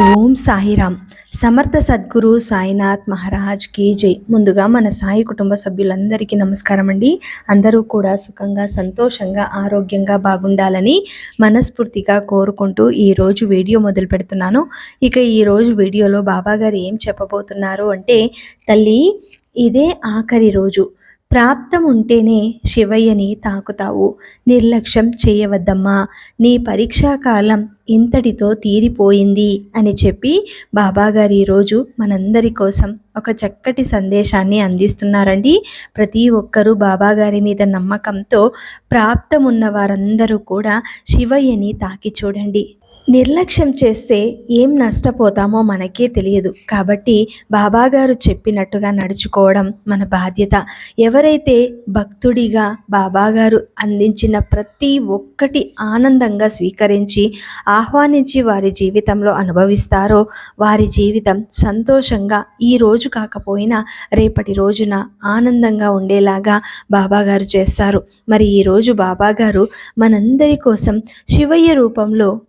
ఓం సాయిరామ్. సమర్థ సద్గురు సాయినాథ్ మహారాజ్ కీ జై. ముందుగా మన సాయి కుటుంబ సభ్యులందరికీ నమస్కారం అండి. అందరూ కూడా సుఖంగా సంతోషంగా ఆరోగ్యంగా బాగుండాలని మనస్ఫూర్తిగా కోరుకుంటూ ఈరోజు వీడియో మొదలు పెడుతున్నాను. ఇక ఈరోజు వీడియోలో బాబాగారు ఏం చెప్పబోతున్నారు అంటే తల్లి ఇదే ఆఖరి రోజు. ప్రాప్తం ఉంటేనే శివయ్యని తాకుతావు. నిర్లక్ష్యం చేయవద్దమ్మా. నీ పరీక్షా కాలం ఇంతటితో తీరిపోయింది అని చెప్పి బాబాగారు ఈరోజు మనందరి కోసం ఒక చక్కటి సందేశాన్ని అందిస్తున్నారండి. ప్రతి ఒక్కరూ బాబాగారి మీద నమ్మకంతో ప్రాప్తం ఉన్న వారందరూ కూడా శివయ్యని తాకి చూడండి. నిర్లక్ష్యం చేస్తే ఏం నష్టపోతామో మనకే తెలియదు. కాబట్టి బాబాగారు చెప్పినట్టుగా నడుచుకోవడం మన బాధ్యత. ఎవరైతే భక్తుడిగా బాబాగారు అందించిన ప్రతి ఒక్కటి ఆనందంగా స్వీకరించి ఆహ్వానించి వారి జీవితంలో అనుభవిస్తారో వారి జీవితం సంతోషంగా ఈ రోజు కాకపోయినా రేపటి రోజున ఆనందంగా ఉండేలాగా బాబాగారు చేస్తారు. మరి ఈరోజు బాబాగారు మనందరి కోసం శివయ్య రూపంలో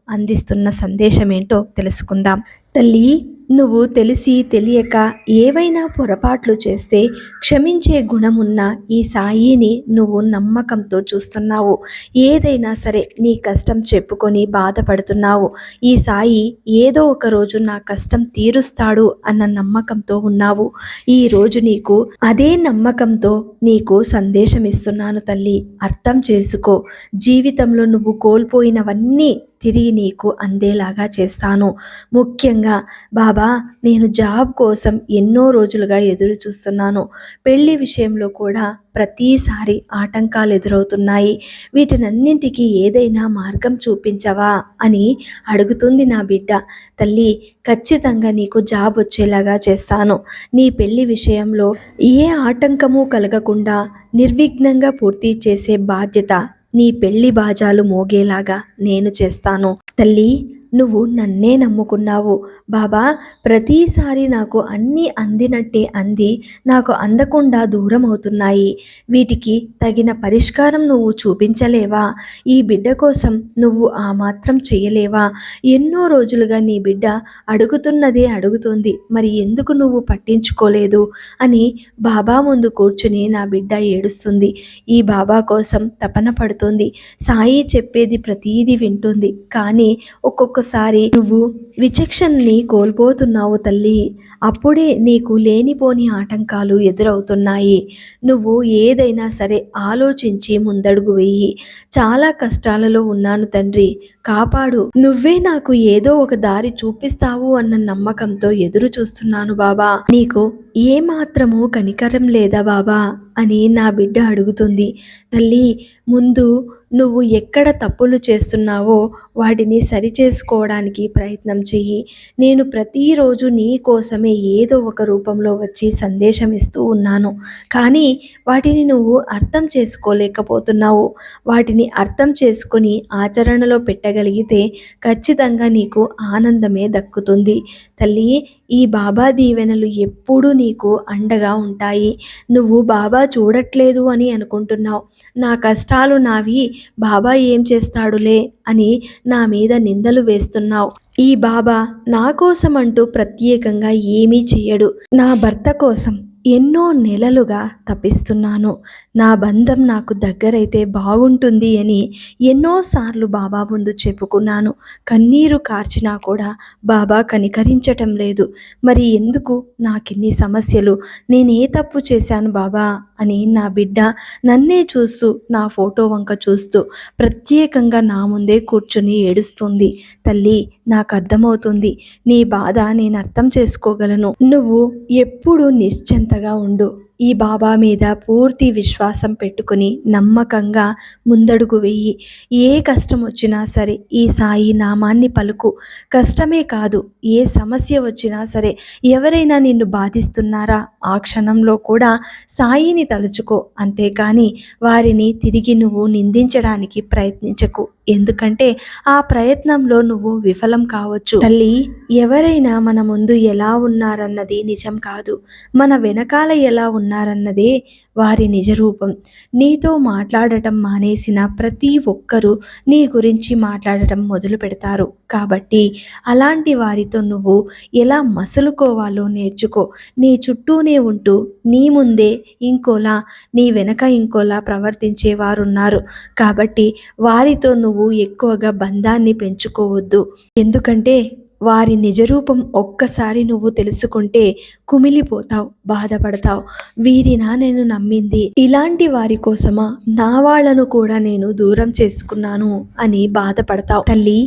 ఇస్తున్న సందేశం ఏంటో తెలుసుకుందాం. తల్లి నువ్వు తెలిసి తెలియక ఏవైనా పొరపాట్లు చేస్తే క్షమించే గుణమున్న ఈ సాయిని నువ్వు నమ్మకంతో చూస్తున్నావు. ఏదైనా సరే నీ కష్టం చెప్పుకొని బాధపడుతున్నావు. ఈ సాయి ఏదో ఒక రోజు నా కష్టం తీరుస్తాడు అన్న నమ్మకంతో ఉన్నావు. ఈ రోజు నీకు అదే నమ్మకంతో నీకు సందేశం ఇస్తున్నాను తల్లి. అర్థం చేసుకో. జీవితంలో నువ్వు కోల్పోయినవన్నీ తిరిగి నీకు అందేలాగా చేస్తాను. ముఖ్యంగా బాబా నేను జాబ్ కోసం ఎన్నో రోజులుగా ఎదురు చూస్తున్నాను. పెళ్ళి విషయంలో కూడా ప్రతిసారి ఆటంకాలు ఎదురవుతున్నాయి. వీటినన్నింటికీ ఏదైనా మార్గం చూపించవా అని అడుగుతుంది నా బిడ్డ. తల్లి ఖచ్చితంగా నీకు జాబ్ వచ్చేలాగా చేస్తాను. నీ పెళ్ళి విషయంలో ఏ ఆటంకము కలగకుండా నిర్విఘ్నంగా పూర్తి చేసే బాధ్యత నీ పెళ్ళి బాజాలు మోగేలాగా నేను చేస్తాను. తల్లి నువ్వు నన్నే నమ్ముకున్నావు. బాబా ప్రతిసారి నాకు అన్నీ అందినట్టే అంది. నాకు అందకుండా దూరం అవుతున్నాయి వీటికి తగిన పరిష్కారం నువ్వు చూపించలేవా? ఈ బిడ్డ కోసం నువ్వు ఆ మాత్రం చేయలేవా? ఎన్నో రోజులుగా నీ బిడ్డ అడుగుతున్నదే అడుగుతోంది. మరి ఎందుకు నువ్వు పట్టించుకోలేదు? అని బాబా ముందు కూర్చుని నా బిడ్డ ఏడుస్తుంది. ఈ బాబా కోసం తపన పడుతుంది. సాయి చెప్పేది ప్రతీది వింటుంది. కానీ ఒక్కొక్క ఒక్కొక్కసారి నువ్వు విచక్షణని కోల్పోతున్నావు తల్లి. అప్పుడే నీకు లేనిపోని ఆటంకాలు ఎదురవుతున్నాయి. నువ్వు ఏదైనా సరే ఆలోచించి ముందడుగు వెయ్యి చాలా కష్టాలలో ఉన్నాను తండ్రి. కాపాడు. నువ్వే నాకు ఏదో ఒక దారి చూపిస్తావు అన్న నమ్మకంతో ఎదురు చూస్తున్నాను బాబా. నీకు ఏ మాత్రము కనికరం లేదా బాబా? అని నా బిడ్డ అడుగుతుంది. తల్లి ముందు నువ్వు ఎక్కడ తప్పులు చేస్తున్నావో వాటిని సరిచేసుకోవడానికి ప్రయత్నం చెయ్యి. నేను ప్రతిరోజు నీ కోసమే ఏదో ఒక రూపంలో వచ్చి సందేశం ఇస్తూ ఉన్నాను. కానీ వాటిని నువ్వు అర్థం చేసుకోలేకపోతున్నావు. వాటిని అర్థం చేసుకొని ఆచరణలో పెట్టగ చేయగలిగితే ఖచ్చితంగా నీకు ఆనందమే దక్కుతుంది. తల్లి ఈ బాబా దీవెనలు ఎప్పుడూ నీకు అండగా ఉంటాయి. నువ్వు బాబా చూడట్లేదు అని అనుకుంటున్నావు. నా కష్టాలు నావి బాబా ఏం చేస్తాడులే అని నా మీద నిందలు వేస్తున్నావు. ఈ బాబా నా కోసం అంటూ ప్రత్యేకంగా ఏమీ చెయ్యడు నా భర్త కోసం ఎన్నో నెలలుగా తప్పిస్తున్నాను. నా బంధం నాకు దగ్గరైతే బాగుంటుంది అని ఎన్నోసార్లు బాబా ముందు చెప్పుకున్నాను. కన్నీరు కార్చినా కూడా బాబా కనికరించటం లేదు. మరి ఎందుకు నాకిన్ని సమస్యలు? నేనే తప్పు చేశాను బాబా? అని నా బిడ్డ నన్నే చూస్తూ నా ఫోటో వంక చూస్తూ ప్రత్యేకంగా నా ముందే కూర్చుని ఏడుస్తుంది. తల్లి నాకు అర్థమవుతుంది నీ బాధ నేను అర్థం చేసుకోగలను. నువ్వు ఎప్పుడు నిశ్చింతగా ఉండు. ఈ బాబా మీద పూర్తి విశ్వాసం పెట్టుకుని నమ్మకంగా ముందడుగు వెయ్యి ఏ కష్టం వచ్చినా సరే ఈ సాయి నామాన్ని పలుకు. కష్టమే కాదు ఏ సమస్య వచ్చినా సరే ఎవరైనా నిన్ను బాధిస్తున్నారా? ఆ క్షణంలో కూడా సాయిని తలుచుకో. అంతేకాని వారిని తిరిగి నువ్వు నిందించడానికి ప్రయత్నించకు. ఎందుకంటే ఆ ప్రయత్నంలో నువ్వు విఫలం కావచ్చు. తల్లి ఎవరైనా మన ముందు ఎలా ఉన్నారన్నది నిజం కాదు. మన వెనకాల ఎలా ఉన్నారన్నదే వారి నిజ రూపం నీతో మాట్లాడటం మానేసిన ప్రతి ఒక్కరూ నీ గురించి మాట్లాడటం మొదలు పెడతారు. కాబట్టి అలాంటి వారితో నువ్వు ఎలా మసులుకోవాలో నేర్చుకో. నీ చుట్టూనే ఉంటూ నీ ముందే ఇంకోలా నీ వెనక ఇంకోలా ప్రవర్తించే వారున్నారు కాబట్టి వారితో నువ్వు నువ్వు ఎక్కువగా బంధాన్ని పెంచుకోవద్దు. ఎందుకంటే వారి నిజరూపం ఒక్కసారి నువ్వు తెలుసుకుంటే కుమిలిపోతావు బాధపడతావు. వీరినా నేను నమ్మింది. ఇలాంటి వారి కోసమా నా వాళ్ళను కూడా నేను దూరం చేసుకున్నాను అని బాధపడతావు. తల్లి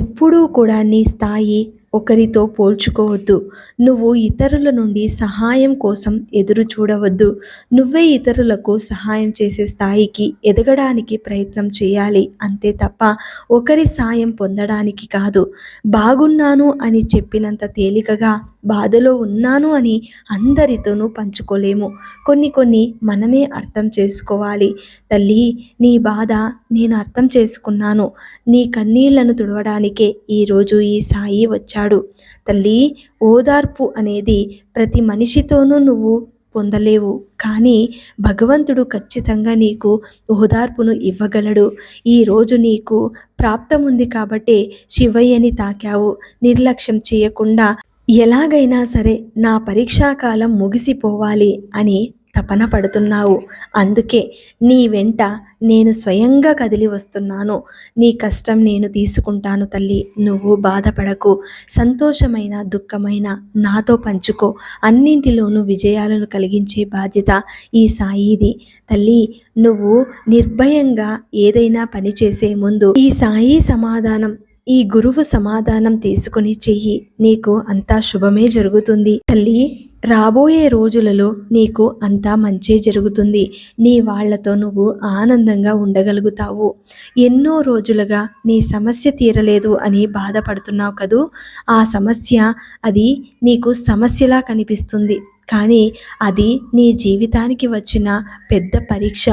ఎప్పుడూ కూడా నీ స్థాయి ఒకరితో పోల్చుకోవద్దు. నువ్వు ఇతరుల నుండి సహాయం కోసం ఎదురు చూడవద్దు. నువ్వే ఇతరులకు సహాయం చేసే స్థాయికి ఎదగడానికి ప్రయత్నం చేయాలి. అంతే తప్ప ఒకరి సాయం పొందడానికి కాదు. బాగున్నాను అని చెప్పినంత తేలికగా బాధలో ఉన్నాను అని అందరితోనూ పంచుకోలేము. కొన్ని కొన్ని మనమే అర్థం చేసుకోవాలి. తల్లి నీ బాధ నేను అర్థం చేసుకున్నాను. నీ కన్నీళ్ళను తుడవడానికే ఈరోజు ఈ సాయి వచ్చాడు. తల్లి ఓదార్పు అనేది ప్రతి మనిషితోనూ నువ్వు పొందలేవు. కానీ భగవంతుడు ఖచ్చితంగా నీకు ఓదార్పును ఇవ్వగలడు. ఈరోజు నీకు ప్రాప్తం ఉంది కాబట్టే శివయ్యని తాకావు. నిర్లక్ష్యం చేయకుండా ఎలాగైనా సరే నా పరీక్షాకాలం ముగిసిపోవాలి అని తపన పడుతున్నావు. అందుకే నీ వెంట నేను స్వయంగా కదిలి వస్తున్నాను. నీ కష్టం నేను తీసుకుంటాను తల్లి. నువ్వు బాధపడకు. సంతోషమైన దుఃఖమైన నాతో పంచుకో. అన్నింటిలోనూ విజయాలను కలిగించే బాధ్యత ఈ సాయిది. తల్లి నువ్వు నిర్భయంగా ఏదైనా పని చేసే ముందు ఈ సాయి సమాధానం ఈ గురువు సమాధానం తీసుకుని చెయ్యి. నీకు అంతా శుభమే జరుగుతుంది. తల్లి రాబోయే రోజులలో నీకు అంతా మంచే జరుగుతుంది. నీ వాళ్ళతో నువ్వు ఆనందంగా ఉండగలుగుతావు. ఎన్నో రోజులుగా నీ సమస్య తీరలేదు అని బాధపడుతున్నావు కదూ? ఆ సమస్య అది నీకు సమస్యలా కనిపిస్తుంది. కానీ అది నీ జీవితానికి వచ్చిన పెద్ద పరీక్ష.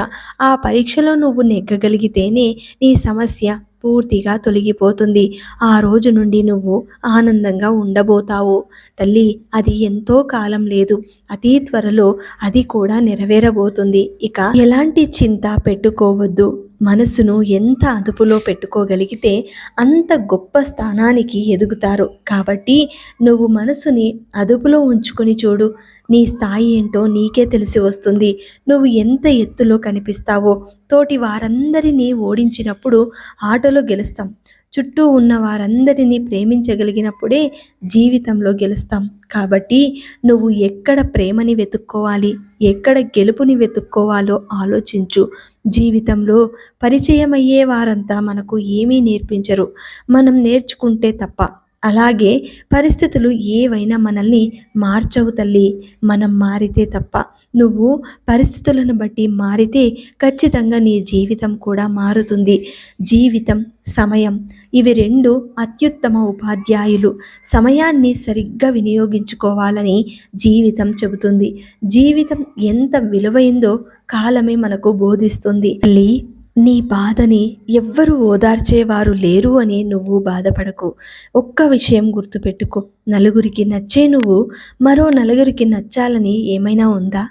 ఆ పరీక్షలో నువ్వు నెగ్గగలిగితేనే నీ సమస్య పూర్తిగా తొలగిపోతుంది. ఆ రోజు నుండి నువ్వు ఆనందంగా ఉండబోతావు. తల్లి అది ఎంతో కాలం లేదు. అతి త్వరలో అది కూడా నెరవేరబోతుంది. ఇక ఎలాంటి చింత పెట్టుకోవద్దు. మనసును ఎంత అదుపులో పెట్టుకోగలిగితే అంత గొప్ప స్థానానికి ఎదుగుతారు. కాబట్టి నువ్వు మనసుని అదుపులో ఉంచుకొని చూడు. నీ స్థాయి ఏంటో నీకే తెలిసి వస్తుంది. నువ్వు ఎంత ఎత్తులో కనిపిస్తావో. తోటి వారందరినీ ఓడించినప్పుడు ఆటలో గెలుస్తాం. చుట్టూ ఉన్న వారందరినీ ప్రేమించగలిగినప్పుడే జీవితంలో గెలుస్తాం. కాబట్టి నువ్వు ఎక్కడ ప్రేమని వెతుక్కోవాలి ఎక్కడ గెలుపుని వెతుక్కోవాలో ఆలోచించు. జీవితంలో పరిచయం అయ్యే వారంతా మనకు ఏమీ నేర్పించరు. మనం నేర్చుకుంటే తప్ప. అలాగే పరిస్థితులు ఏవైనా మనల్ని మార్చవు తల్లి. మనం మారితే తప్ప. నువ్వు పరిస్థితులను బట్టి మారితే ఖచ్చితంగా నీ జీవితం కూడా మారుతుంది. జీవితం సమయం ఇవి రెండు అత్యుత్తమ ఉపాధ్యాయులు. సమయాన్ని సరిగ్గా వినియోగించుకోవాలని జీవితం చెబుతుంది. జీవితం ఎంత విలువైందో కాలమే మనకు బోధిస్తుంది. తల్లి నీ బాధని ఎవ్వరు ఓదార్చేవారు లేరు అని నువ్వు బాధపడకు. ఒక్క విషయం గుర్తుపెట్టుకో. నలుగురికి నచ్చే నువ్వు మరో నలుగురికి నచ్చాలని ఏమైనా ఉందా?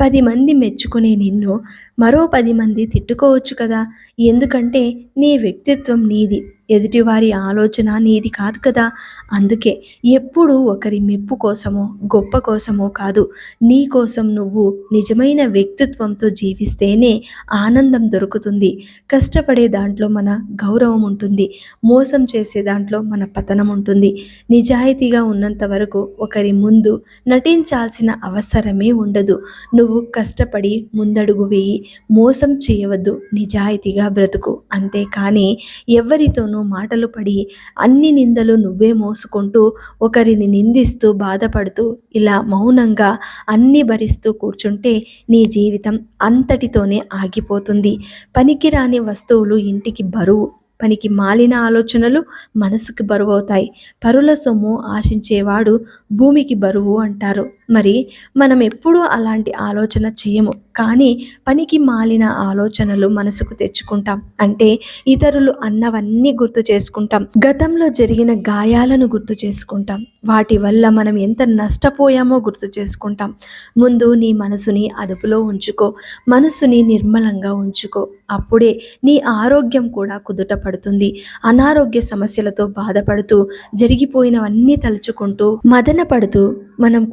పది మంది మెచ్చుకునే నిన్ను మరో పది మంది తిట్టుకోవచ్చు కదా? ఎందుకంటే నీ వ్యక్తిత్వం నీది ఎదుటివారి ఆలోచన నీది కాదు కదా? అందుకే ఎప్పుడూ ఒకరి మెప్పు కోసమో గొప్ప కోసమో కాదు నీ కోసం నువ్వు నిజమైన వ్యక్తిత్వంతో జీవిస్తేనే ఆనందం దొరుకుతుంది. కష్టపడే దాంట్లో మన గౌరవం ఉంటుంది మోసం చేసే దాంట్లో మన పతనం ఉంటుంది. నిజాయితీగా ఉన్నంత వరకు ఒకరి ముందు నటించాల్సిన అవసరమే ఉండదు. నువ్వు కష్టపడి ముందడుగు వేయి. మోసం చేయవద్దు. నిజాయితీగా బ్రతుకు. అంతేకాని ఎవరితోనూ మాటలు పడి అన్ని నిందలు నువ్వే మోసుకుంటూ ఒకరిని నిందిస్తూ బాధపడుతూ ఇలా మౌనంగా అన్ని భరిస్తూ కూర్చుంటే నీ జీవితం అంతటితోనే ఆగిపోతుంది. పనికిరాని వస్తువులు ఇంటికి బరువు. పనికి మాలిన ఆలోచనలు మనసుకి బరువవుతాయి. పరుల సొమ్ము ఆశించేవాడు భూమికి బరువు అంటారు. మరి మనం ఎప్పుడూ అలాంటి ఆలోచన చేయము. కానీ పనికి మాలిన ఆలోచనలు మనసుకు తెచ్చుకుంటాం. అంటే ఇతరులు అన్నవన్నీ గుర్తు చేసుకుంటాం. గతంలో జరిగిన గాయాలను గుర్తు చేసుకుంటాం. వాటి వల్ల మనం ఎంత నష్టపోయామో గుర్తు చేసుకుంటాం. ముందు నీ మనసుని అదుపులో ఉంచుకో. మనసుని నిర్మలంగా ఉంచుకో. అప్పుడే నీ ఆరోగ్యం కూడా కుదుట పడుతుంది. అనారోగ్య సమస్యలతో బాధపడుతూ జరిగిపోయినవన్నీ తలుచుకుంటూ మదన పడుతూ మనం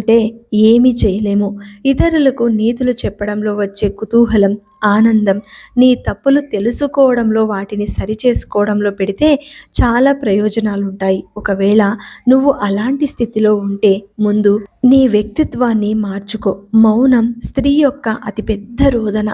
కూర్చుంటే ఏమీ చేయలేము. ఇతరులకు నీతులు చెప్పడంలో వచ్చే కుతూహలం ఆనందం నీ తప్పులు తెలుసుకోవడంలో వాటిని సరిచేసుకోవడంలో పెడితే చాలా ప్రయోజనాలు ఉంటాయి ఒకవేళ నువ్వు అలాంటి స్థితిలో ఉంటే ముందు నీ వ్యక్తిత్వాన్ని మార్చుకో. మౌనం స్త్రీ యొక్క అతిపెద్ద రోదన.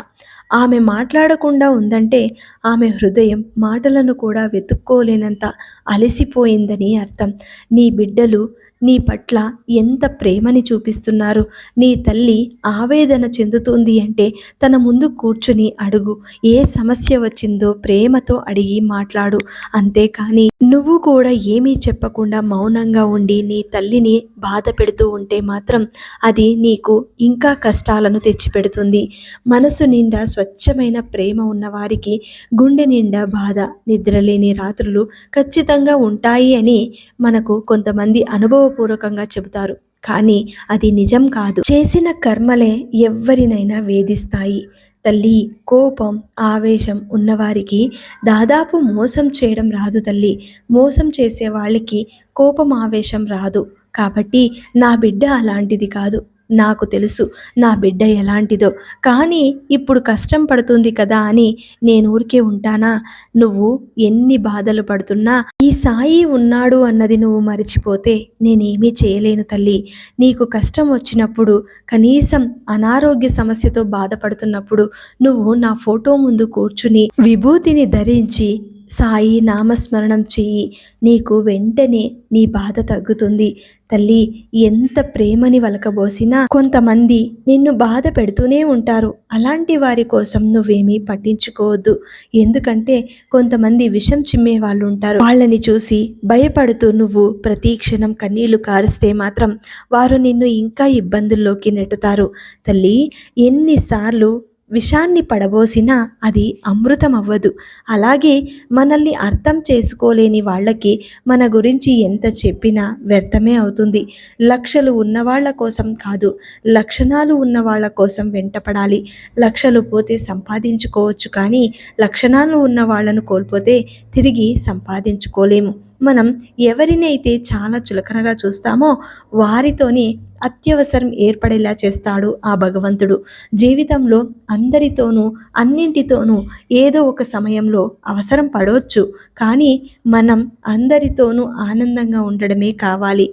ఆమె మాట్లాడకుండా ఉందంటే ఆమె హృదయం మాటలను కూడా వెతుక్కోలేనంత అలసిపోయిందని అర్థం. నీ బిడ్డలు నీ పట్ల ఎంత ప్రేమని చూపిస్తున్నారు? నీ తల్లి ఆవేదన చెందుతుంది అంటే తన ముందు కూర్చుని అడుగు. ఏ సమస్య వచ్చిందో ప్రేమతో అడిగి మాట్లాడు. అంతేకాని నువ్వు కూడా ఏమీ చెప్పకుండా మౌనంగా ఉండి నీ తల్లిని బాధ పెడుతూ ఉంటే మాత్రం అది నీకు ఇంకా కష్టాలను తెచ్చిపెడుతుంది. మనసు నిండా స్వచ్ఛమైన ప్రేమ ఉన్నవారికి గుండె నిండా బాధ నిద్రలేని రాత్రులు ఖచ్చితంగా ఉంటాయి అని మనకు కొంతమంది అనుభవం గౌరవపూర్వకంగా చెబుతారు. కానీ అది నిజం కాదు. చేసిన కర్మలే ఎవ్వరినైనా వేధిస్తాయి. తల్లి కోపం ఆవేశం ఉన్నవారికి దాదాపు మోసం చేయడం రాదు తల్లి. మోసం చేసే వాళ్ళకి కోపం ఆవేశం రాదు. కాబట్టి నా బిడ్డ అలాంటిది కాదు. నాకు తెలుసు నా బిడ్డ ఎలాంటిదో. కానీ ఇప్పుడు కష్టం పడుతుంది కదా అని నేను ఊరికే ఉంటానా? నువ్వు ఎన్ని బాధలు పడుతున్నా ఈ సాయి ఉన్నాడు అన్నది నువ్వు మర్చిపోతే నేనేమీ చేయలేను తల్లి. నీకు కష్టం వచ్చినప్పుడు కనీసం అనారోగ్య సమస్యతో బాధపడుతున్నప్పుడు నువ్వు నా ఫోటో ముందు కూర్చుని విభూతిని ధరించి సాయి నామస్మరణం చెయ్యి. నీకు వెంటనే నీ బాధ తగ్గుతుంది. తల్లి ఎంత ప్రేమని వలకబోసినా కొంతమంది నిన్ను బాధ పెడుతూనే ఉంటారు. అలాంటి వారి కోసం నువ్వేమీ పట్టించుకోవద్దు. ఎందుకంటే కొంతమంది విషం చిమ్మే వాళ్ళు ఉంటారు. వాళ్ళని చూసి భయపడుతూ నువ్వు ప్రతి క్షణం కన్నీళ్ళు కారిస్తే మాత్రం వారు నిన్ను ఇంకా ఇబ్బందుల్లోకి నెట్టుతారు. తల్లి ఎన్నిసార్లు విషాన్ని పడబోసినా అది అమృతం అవ్వదు అలాగే మనల్ని అర్థం చేసుకోలేని వాళ్ళకి మన గురించి ఎంత చెప్పినా వ్యర్థమే అవుతుంది. లక్షలు ఉన్నవాళ్ళ కోసం కాదు లక్షణాలు ఉన్న వాళ్ళ కోసం వెంటపడాలి. లక్షలు పోతే సంపాదించుకోవచ్చు కానీ లక్షణాలు ఉన్న వాళ్ళను కోల్పోతే తిరిగి సంపాదించుకోలేము. మనం ఎవరినైతే చాలా చులకనగా చూస్తామో వారితోనే అత్యవసరం ఏర్పడేలా చేస్తాడు ఆ భగవంతుడు. జీవితంలో అందరితోనూ అన్నింటితోనూ ఏదో ఒక సమయంలో అవసరం పడవచ్చు. కానీ మనం అందరితోనూ ఆనందంగా ఉండడమే కావాలి.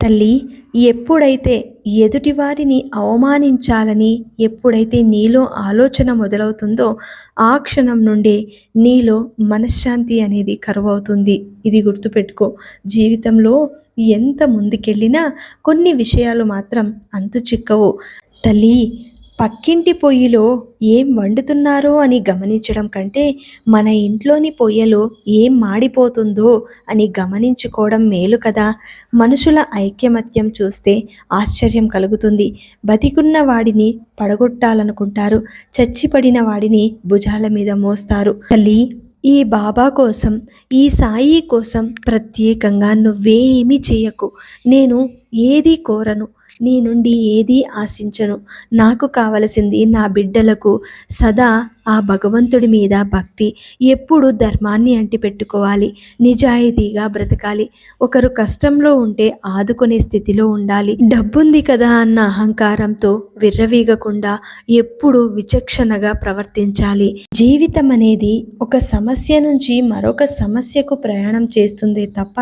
తల్లి ఎప్పుడైతే ఎదుటివారిని అవమానించాలని ఎప్పుడైతే నీలో ఆలోచన మొదలవుతుందో ఆ క్షణం నుండే నీలో మనశ్శాంతి అనేది కరువవుతుంది. ఇది గుర్తుపెట్టుకో. జీవితంలో ఎంత ముందుకెళ్ళినా కొన్ని విషయాలు మాత్రం అంతు చిక్కవు. తల్లి పక్కింటి పొయ్యిలో ఏం వండుతున్నారో అని గమనించడం కంటే మన ఇంట్లోని పొయ్యలో ఏం మాడిపోతుందో అని గమనించుకోవడం మేలు కదా. మనుషుల ఐక్యమత్యం చూస్తే ఆశ్చర్యం కలుగుతుంది. బతికున్న వాడిని పడగొట్టాలనుకుంటారు. చచ్చిపడిన వాడిని భుజాల మీద మోస్తారు. తల్లి ఈ బాబా కోసం ఈ సాయి కోసం ప్రత్యేకంగా నువ్వేమీ చేయకు. నేను ఏది కోరను? నీ నుండి ఏదీ ఆశించను. నాకు కావలసింది నా బిడ్డలకు సదా ఆ భగవంతుడి మీద భక్తి. ఎప్పుడు ధర్మాన్ని అంటిపెట్టుకోవాలి. నిజాయితీగా బ్రతకాలి. ఒకరు కష్టంలో ఉంటే ఆదుకునే స్థితిలో ఉండాలి. డబ్బుంది కదా అన్న అహంకారంతో విర్రవీగకుండా ఎప్పుడు విచక్షణగా ప్రవర్తించాలి. జీవితం అనేది ఒక సమస్య నుంచి మరొక సమస్యకు ప్రయాణం చేస్తుందే తప్ప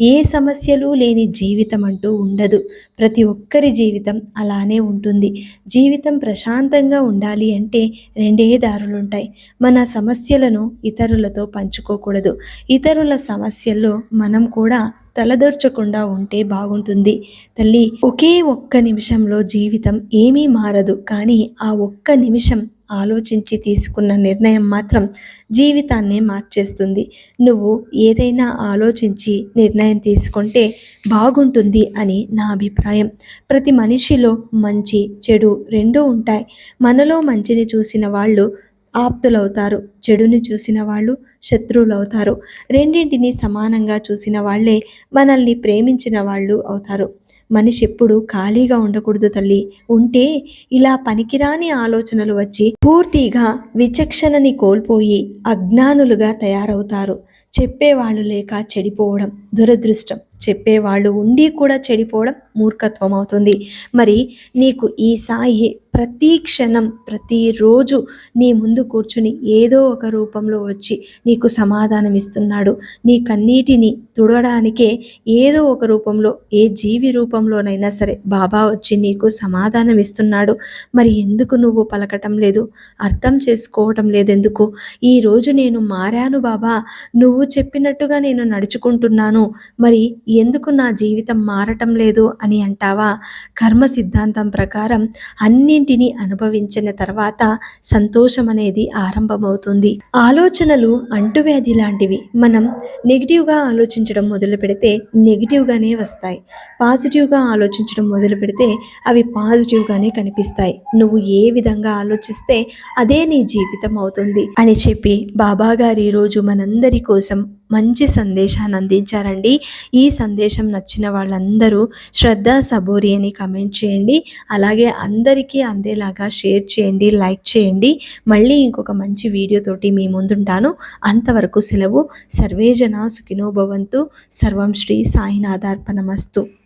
ఏ సమస్యలు లేని జీవితం అంటూ ఉండదు. ప్రతి ఒక్కరి జీవితం అలానే ఉంటుంది. జీవితం ప్రశాంతంగా ఉండాలి అంటే రెండే దారులుంటాయి. మన సమస్యలను ఇతరులతో పంచుకోకూడదు. ఇతరుల సమస్యల్లో మనం కూడా తలదొర్చకుండా ఉంటే బాగుంటుంది. తల్లి ఒకే ఒక్క నిమిషంలో జీవితం ఏమీ మారదు. కానీ ఆ ఒక్క నిమిషం ఆలోచించి తీసుకున్న నిర్ణయం మాత్రం జీవితాన్ని మార్చేస్తుంది. నువ్వు ఏదైనా ఆలోచించి నిర్ణయం తీసుకుంటే బాగుంటుంది అని నా అభిప్రాయం. ప్రతి మనిషిలో మంచి చెడు రెండూ ఉంటాయి. మనలో మంచిని చూసిన వాళ్ళు ఆప్తులవుతారు. చెడుని చూసిన వాళ్ళు శత్రువులవుతారు. రెండింటిని సమానంగా చూసిన వాళ్ళే మనల్ని ప్రేమించిన వాళ్ళు అవుతారు. మనిషి ఎప్పుడు ఖాళీగా ఉండకూడదు తల్లి. ఉంటే ఇలా పనికిరాని ఆలోచనలు వచ్చి పూర్తిగా విచక్షణని కోల్పోయి అజ్ఞానులుగా తయారవుతారు. చెప్పేవాళ్ళు లేక చెడిపోవడం దురదృష్టం. చెప్పేవాళ్ళు ఉండి కూడా చెడిపోవడం మూర్ఖత్వం అవుతుంది. మరి నీకు ఈ సాయి ప్రతి క్షణం ప్రతిరోజు నీ ముందు కూర్చుని ఏదో ఒక రూపంలో వచ్చి నీకు సమాధానం ఇస్తున్నాడు. నీ కన్నీటిని తుడవడానికే ఏదో ఒక రూపంలో ఏ జీవి రూపంలోనైనా సరే బాబా వచ్చి నీకు సమాధానం ఇస్తున్నాడు. మరి ఎందుకు నువ్వు పలకటం లేదు? అర్థం చేసుకోవటం లేదు ఎందుకు? ఈరోజు నేను మారాను బాబా. నువ్వు చెప్పినట్టుగా నేను నడుచుకుంటున్నాను. మరి ఎందుకు నా జీవితం మారటం లేదు అని అంటావా? కర్మ సిద్ధాంతం ప్రకారం అన్నింటినీ అనుభవించిన తర్వాత సంతోషం అనేది ఆరంభమవుతుంది. ఆలోచనలు అంటువ్యాధి లాంటివి. మనం నెగిటివ్గా ఆలోచించడం మొదలు పెడితే నెగిటివ్గానే వస్తాయి. పాజిటివ్గా ఆలోచించడం మొదలు పెడితే అవి పాజిటివ్గానే కనిపిస్తాయి. నువ్వు ఏ విధంగా ఆలోచిస్తే అదే నీ జీవితం అవుతుంది అని చెప్పి బాబాగారు ఈరోజు మనందరి కోసం మంచి సందేశాన్ని అందించారండి. ఈ సందేశం నచ్చిన వాళ్ళందరూ శ్రద్ధ సబోరి అని కమెంట్ చేయండి. అలాగే అందరికీ అందేలాగా షేర్ చేయండి లైక్ చేయండి. మళ్ళీ ఇంకొక మంచి వీడియోతోటి మీ ముందుంటాను. అంతవరకు సెలవు. సర్వేజన సుఖినోభవంతు సర్వం శ్రీ సాయినాథార్పణమస్తు.